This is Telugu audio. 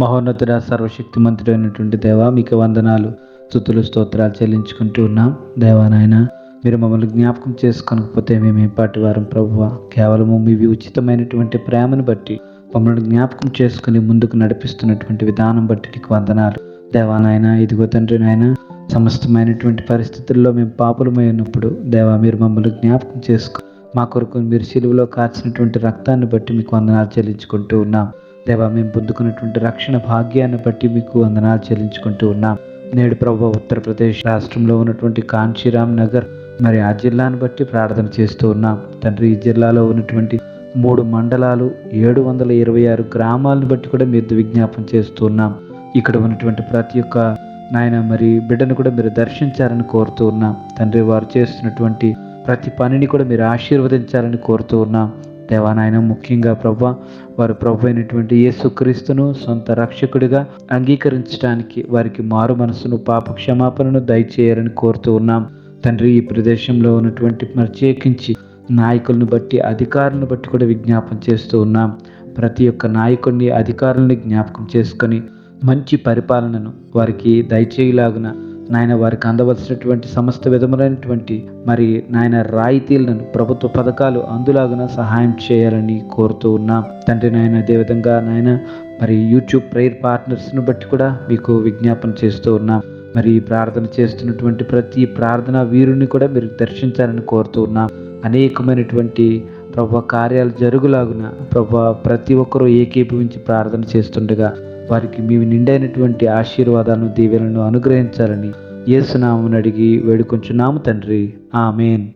మహోన్నతుడ సర్వశక్తిమంతుడైనటువంటి దేవా మీకు వందనాలు స్థుతులు స్తోత్రాలు చెల్లించుకుంటూ ఉన్నాం. దేవానాయన మీరు మమ్మల్ని జ్ఞాపకం చేసుకోకపోతే మేము ఏపాటి వారం ప్రభువ? కేవలము మీ ఉచితమైనటువంటి ప్రేమను బట్టి మమ్మల్ని జ్ఞాపకం చేసుకుని ముందుకు నడిపిస్తున్నటువంటి విధానం బట్టి నీకు వందనాలు. దేవా నాయన ఇదిగో తండ్రి నాయన సమస్తమైనటువంటి పరిస్థితుల్లో మేము పాపులమై ఉన్నప్పుడు దేవా మీరు మమ్మల్ని జ్ఞాపకం చేసుకో మా కొరకు మీరు సిలువలో కాచినటువంటి రక్తాన్ని బట్టి మీకు వందనాలు చెల్లించుకుంటూ ఉన్నాం. దేవా మేము పొందుకున్నటువంటి రక్షణ భాగ్యాన్ని బట్టి మీకు వందనాలు చెల్లించుకుంటూ ఉన్నాం. నేడు ప్రభు ఉత్తరప్రదేశ్ రాష్ట్రంలో ఉన్నటువంటి కాంచీరామ్ నగర్ మరి ఆ జిల్లాను బట్టి ప్రార్థన చేస్తూ ఉన్నాం. తండ్రి ఈ జిల్లాలో ఉన్నటువంటి మూడు మండలాలు ఏడు వందల ఇరవై ఆరు గ్రామాలను బట్టి కూడా మీరు విజ్ఞాపం చేస్తూ ఉన్నాం. ఇక్కడ ఉన్నటువంటి ప్రతి ఒక్క నాయన మరి బిడ్డను కూడా మీరు దర్శించాలని కోరుతూ ఉన్నాం. తండ్రి వారు చేస్తున్నటువంటి ప్రతి పనిని కూడా మీరు ఆశీర్వదించాలని కోరుతూ ఉన్నాం. దేవా నాయన ముఖ్యంగా ప్రభు వారు ప్రభు అయినటువంటి యేసుక్రీస్తును సొంత రక్షకుడిగా అంగీకరించడానికి వారికి మారు మనసును పాప క్షమాపణను దయచేయాలని కోరుతూ ఉన్నాం. తండ్రి ఈ ప్రదేశంలో ఉన్నటువంటి ప్రత్యేకించి నాయకులను బట్టి అధికారులను బట్టి కూడా విజ్ఞాపం చేస్తూ ఉన్నాం. ప్రతి ఒక్క నాయకుడిని అధికారులని జ్ఞాపకం చేసుకొని మంచి పరిపాలనను వారికి దయచేయలాగున నాయన వారికి అందవలసినటువంటి సమస్త విధములైనటువంటి మరి నాయన రాయితీలను ప్రభుత్వ పథకాలు అందులాగున సహాయం చేయాలని కోరుతూ ఉన్నాం. తండ్రి నాయన అదేవిధంగా నాయన మరి యూట్యూబ్ ప్రేయర్ పార్ట్నర్స్ను బట్టి కూడా మీకు విజ్ఞాపన చేస్తూ ఉన్నాం. మరి ఈ ప్రార్థన చేస్తున్నటువంటి ప్రతి ప్రార్థన వీరుని కూడా మీరు దర్శించాలని కోరుతూ ఉన్నాం. అనేకమైనటువంటి ప్రభు కార్యాలు జరుగులాగున ప్రభు ప్రతి ఒక్కరూ ఏకీభవించి ప్రార్థన చేస్తుండగా వారికి మీ నిండైనటువంటి ఆశీర్వాదాలను దీవెలను అనుగ్రహించాలని యేసునామని అడిగి వేడుకొంచున్నాము తండ్రి. ఆమెన్.